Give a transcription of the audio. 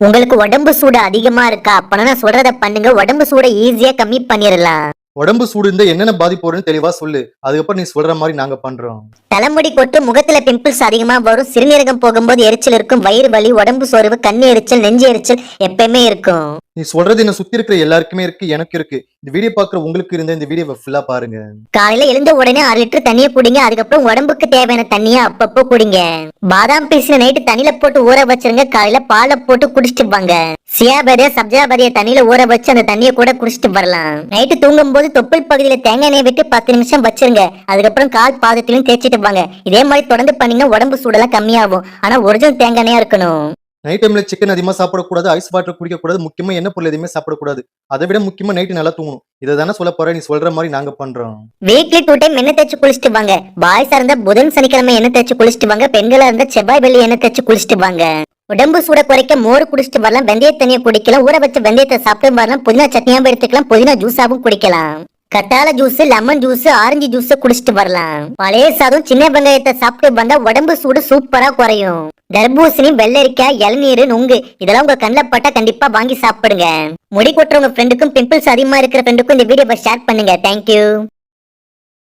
உங்களுக்கு உடம்பு சூடு அதிகமா இருக்கா? அப்பனா நான் சொல்றத பண்ணுங்க. உடம்பு சூட ஈஸியா கம்மி பண்ணிடலாம் உடம்பு சூடு இருந்தா என்னென்ன பாதிப்பு வரும்னு தெளிவா சொல்லு. அதுக்கப்புறம் நீ சொல்ற மாதிரி நாங்க பண்றோம். தலைமுடி கொட்டு முகத்துல பிம்பிள்ஸ் அதிகமா வரும். சிறுநீரகம் போகும்போது எரிச்சல் இருக்கும். வயிறு வலி உடம்பு சோர்வு கண்ணு எரிச்சல் நெஞ்சு எரிச்சல் எப்பயுமே இருக்கும். நீ சொல்றது என்ன சுத்தி இருக்கிற எல்லாருக்குமே இருக்கு எனக்கு இருக்கு. இந்த வீடியோ பாக்குற உங்களுக்கு இருந்த இந்த வீடியோவை ஃபுல்லா பாருங்க. காலையில எழுந்த உடனே அரை லிட்டர் தண்ணியை குடிங்க. அதுக்கப்புறம் உடம்புக்கு தேவையான தண்ணியை அப்பப்போ குடிங்க. பாதாம் பீஸ்ல நைட்டு தண்ணியில போட்டு ஊற வச்சிருங்க. காலையில பாலை போட்டு குடிச்சிட்டு வாங்க. சியாபரிய சப்ஜாபரிய தண்ணியில ஊற வச்சு அந்த தண்ணியை கூட குடிச்சிட்டு வரலாம். நைட்டு தூங்கும் போது தொப்புள் பகுதியில தேங்காய் எண்ணெய் விட்டு பத்து நிமிஷம் வச்சிருங்க. அதுக்கப்புறம் கால் பாதத்திலையும் தேய்ச்சிட்டு வாங்க. இதே மாதிரி தொடர்ந்து பண்ணீங்கன்னா உடம்பு சூடெல்லாம் கம்மியாகும். ஆனா ஒரிஜினல் தேங்காய் எண்ணெயா இருக்கணும். நைட் டைம்ல சிக்கன் அதிகமா சாப்பிடக்கூடாது ஐஸ் வாட்டர் குடிக்க கூடாது முக்கியமா என்ன பொருள் எதுவுமே சாப்பிடக்கூடாது. அதை விட முக்கியமா நைட்டு நல்லா தூங்கணும். இதை தானே சொல்ல போற நீ சொல்ற மாதிரி நாங்க பண்றோம். வீக்லி டூ டைம் எண்ணெய் தேய்ச்சி குளிச்சுட்டு வாங்க. பாய்ஸா இருந்தா புதன் சனிக்கிழமை எண்ணெய் தேய்ச்சி குளிச்சுட்டு வாங்க. பெண்களா இருந்தா செவ்வாய் வெள்ளி எண்ணெய் தேய்ச்சி குளிச்சுட்டு வாங்க. உடம்பு சூட குறைக்க மோர் குடிச்சிட்டு வரலாம் வெந்தய தண்ணியை குடிக்கலாம் ஊற வச்ச வெந்தயத்தை சாப்பிட்டு வரலாம் புதினா சட்னியாவும் எடுத்துக்கலாம் புதினா ஜூஸாவும் குடிக்கலாம். கத்தாழை juice lemon juice orange juice குடிச்சிட்டு வரலாம். பழைய சாதம் சின்ன வெங்காயத்தை சாப்பிட்டு வந்தா உடம்பு சூடு சூப்பரா குறையும். தர்பூசணி வெள்ளரிக்காய் இளநீர் நுங்கு இதெல்லாம் உங்க கண்ணில் பட்டா கண்டிப்பா வாங்கி சாப்பிடுங்க. முடி கொட்டுறவங்க ஃப்ரெண்டுக்கும் பிம்பிள்ஸ் அதிகமா இருக்கிற ஃப்ரெண்டுக்கும் இந்த வீடியோவை ஷேர் பண்ணுங்க. தேங்க்யூ